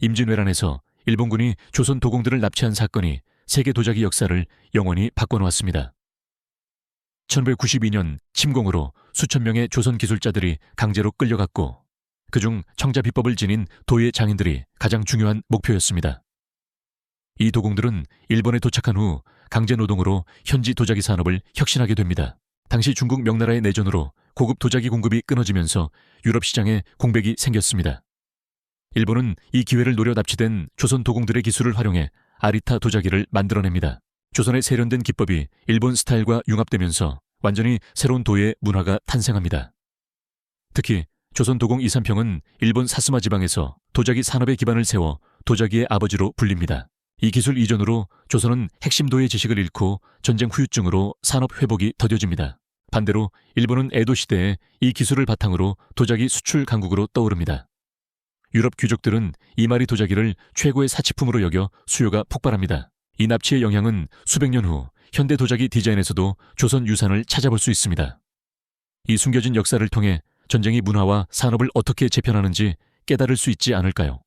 임진왜란에서 일본군이 조선 도공들을 납치한 사건이 세계 도자기 역사를 영원히 바꿔놓았습니다. 1992년 침공으로 수천 명의 조선 기술자들이 강제로 끌려갔고 그중 청자 비법을 지닌 도예 장인들이 가장 중요한 목표였습니다. 이 도공들은 일본에 도착한 후 강제 노동으로 현지 도자기 산업을 혁신하게 됩니다. 당시 중국 명나라의 내전으로 고급 도자기 공급이 끊어지면서 유럽 시장에 공백이 생겼습니다. 일본은 이 기회를 노려 납치된 조선 도공들의 기술을 활용해 아리타 도자기를 만들어냅니다. 조선의 세련된 기법이 일본 스타일과 융합되면서 완전히 새로운 도예 문화가 탄생합니다. 특히 조선 도공 이삼평은 일본 사스마 지방에서 도자기 산업의 기반을 세워 도자기의 아버지로 불립니다. 이 기술 이전으로 조선은 핵심 도예 지식을 잃고 전쟁 후유증으로 산업 회복이 더뎌집니다. 반대로 일본은 에도 시대에 이 기술을 바탕으로 도자기 수출 강국으로 떠오릅니다. 유럽 귀족들은 이마리 도자기를 최고의 사치품으로 여겨 수요가 폭발합니다. 이 납치의 영향은 수백 년 후 현대 도자기 디자인에서도 조선 유산을 찾아볼 수 있습니다. 이 숨겨진 역사를 통해 전쟁이 문화와 산업을 어떻게 재편하는지 깨달을 수 있지 않을까요?